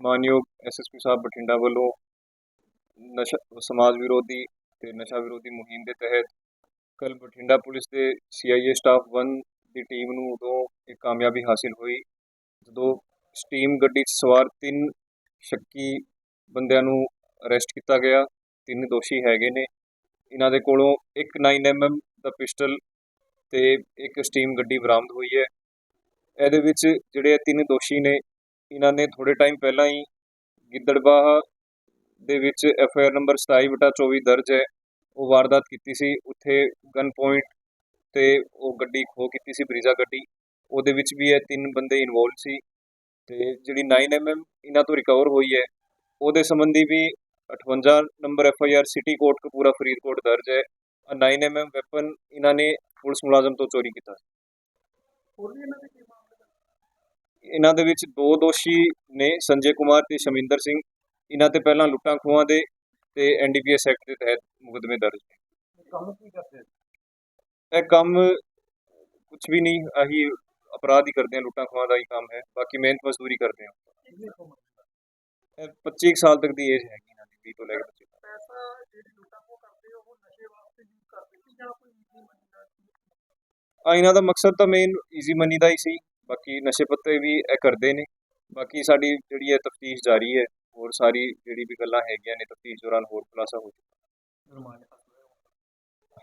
ਮਾਨਯੋਗ ਐਸਐਸਪੀ ਸਾਹਿਬ ਬਠਿੰਡਾ ਵੱਲੋਂ ਨਸ਼ਾ, ਸਮਾਜ ਵਿਰੋਧੀ ਤੇ ਨਸ਼ਾ ਵਿਰੋਧੀ ਮੁਹਿੰਮ ਦੇ ਤਹਿਤ ਕੱਲ ਬਠਿੰਡਾ ਪੁਲਿਸ ਦੇ ਸੀਆਈਏ ਸਟਾਫ 1 ਦੀ ਟੀਮ ਨੂੰ ਉਦੋਂ ਇੱਕ ਕਾਮਯਾਬੀ ਹਾਸਿਲ ਹੋਈ। ਜਦੋਂ ਸਟੀਮ ਗੱਡੀ 'ਚ ਸਵਾਰ ਤਿੰਨ ਸ਼ੱਕੀ ਬੰਦਿਆਂ ਨੂੰ ਅਰੈਸਟ ਕੀਤਾ ਗਿਆ। ਤਿੰਨ ਦੋਸ਼ੀ ਹੈਗੇ ਨੇ। ਇਹਨਾਂ ਦੇ ਕੋਲੋਂ ਇੱਕ 9mm ਦਾ ਪਿਸਟਲ ਤੇ ਇੱਕ ਸਟੀਮ ਗੱਡੀ ਬਰਾਮਦ ਹੋਈ ਹੈ। ਇਹਦੇ ਵਿੱਚ ਜਿਹੜੇ ਇਹ ਤਿੰਨ ਦੋਸ਼ੀ ਨੇ, ਇਹਨਾਂ ਨੇ ਥੋੜੇ ਟਾਈਮ ਪਹਿਲਾਂ ਹੀ ਗਿੱਦੜਬਾਹ ਦੇ ਵਿੱਚ ਐਫ ਆਈ ਆਰ ਨੰਬਰ 27/24 ਦਰਜ ਹੈ। ਉਹ ਵਾਰਦਾਤ ਕੀਤੀ ਸੀ। ਉੱਥੇ ਗਨ ਪੁਆਇੰਟ ਤੇ ਉਹ ਗੱਡੀ ਖੋ ਕੀਤੀ ਸੀ, ਬਰੀਜ਼ਾ ਗੱਡੀ। ਉਹਦੇ ਵਿੱਚ ਵੀ ਇਹ ਤਿੰਨ ਬੰਦੇ ਇਨਵੋਲਵ ਸੀ। ਤੇ ਜਿਹੜੀ 9mm ਇਹਨਾਂ ਤੋਂ ਰਿਕਵਰ ਹੋਈ ਹੈ ਉਹਦੇ ਸੰਬੰਧੀ ਵੀ 58 number F I R city Kotkapura Faridkot ਦਰਜ ਹੈ। 9mm ਵੈਪਨ ਇਹਨਾਂ ਨੇ ਪੁਲਿਸ ਮੁਲਾਜ਼ਮ ਤੋਂ ਚੋਰੀ ਕੀਤਾ। ਇਹਨਾਂ ਦੇ ਵਿੱਚ ਦੋ ਦੋਸ਼ੀ ਨੇ ਸੰਜੇ ਕੁਮਾਰ ਤੇ ਸ਼ਮਿੰਦਰ ਸਿੰਘ। ਇਹਨਾਂ ਤੇ ਪਹਿਲਾਂ ਲੁੱਟਾਂ ਖੋਹਾਂ ਦੇ ਤੇ ਐਨਡੀਪੀਐਸ ਐਕਟ ਦੇ ਤਹਿਤ ਮੁਕੱਦਮੇ ਦਰਜ ਨੇ। ਕੰਮ ਕੀ ਕਰਦੇ? ਇਹ ਕੰਮ ਕੁਝ ਵੀ ਨਹੀਂ ਆਹੀ ਅਪਰਾਧ ਹੀ ਕਰਦੇ ਆ ਲੁੱਟਾਂ ਖੋਹਾਂ ਦਾ ਹੀ ਕੰਮ ਹੈ ਬਾਕੀ ਮਿਹਨਤ ਮਜ਼ਦੂਰੀ ਕਰਦੇ ਆ। ਕਿੰਨੀ ਕੁ ਉਮਰ ਦਾ? ਇਹ 25 ਕੁ ਸਾਲ ਤੱਕ ਦੀ ਏਜ ਹੈਗੀ ਇਹਨਾਂ ਦੀ 20 ਤੋਂ ਲੈ ਕੇ 25 ਤੱਕ ਪੈਸਾ ਜਿਹੜੀ ਲੁੱਟਾਂ ਖੋਹ ਕਰਦੇ ਆ, ਉਹ ਨਸ਼ੇ ਵਾਸਤੇ ਯੂਜ਼ ਕਰਦੇ ਸੀ ਜਾਂ ਕੋਈ ਈਜ਼ੀ ਮਨੀ ਦਾ ਆ ਇਹਨਾਂ ਦਾ ਮਕਸਦ ਤਾਂ ਮੇਨ ਈਜ਼ੀ ਮਨੀ ਦਾ ਹੀ ਸੀ ਬਾਕੀ ਨਸ਼ੇ ਪੱਤੇ ਵੀ ਇਹ ਕਰਦੇ ਨੇ। ਬਾਕੀ ਸਾਡੀ ਜਿਹੜੀ ਹੈ ਤਫਤੀਸ਼ ਜਾਰੀ ਹੈ ਹੋਰ ਸਾਰੀ ਜਿਹੜੀ ਵੀ ਗੱਲਾਂ ਹੈਗੀਆਂ ਨੇ ਤਫਤੀਸ਼ ਦੌਰਾਨ ਹੋਰ ਖੁਲਾਸਾ ਹੋ ਜੁਰਮਾਨੇ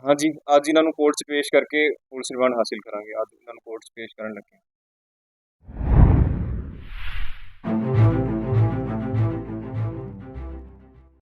ਹਾਂਜੀ ਅੱਜ ਇਹਨਾਂ ਨੂੰ ਕੋਰਟ 'ਚ ਪੇਸ਼ ਕਰਕੇ ਪੁਲਿਸ ਰਿਮਾਂਡ ਹਾਸਿਲ ਕਰਾਂਗੇ। ਅੱਜ ਇਹਨਾਂ ਨੂੰ ਕੋਰਟ 'ਚ ਪੇਸ਼ ਕਰਨ ਲੱਗੇ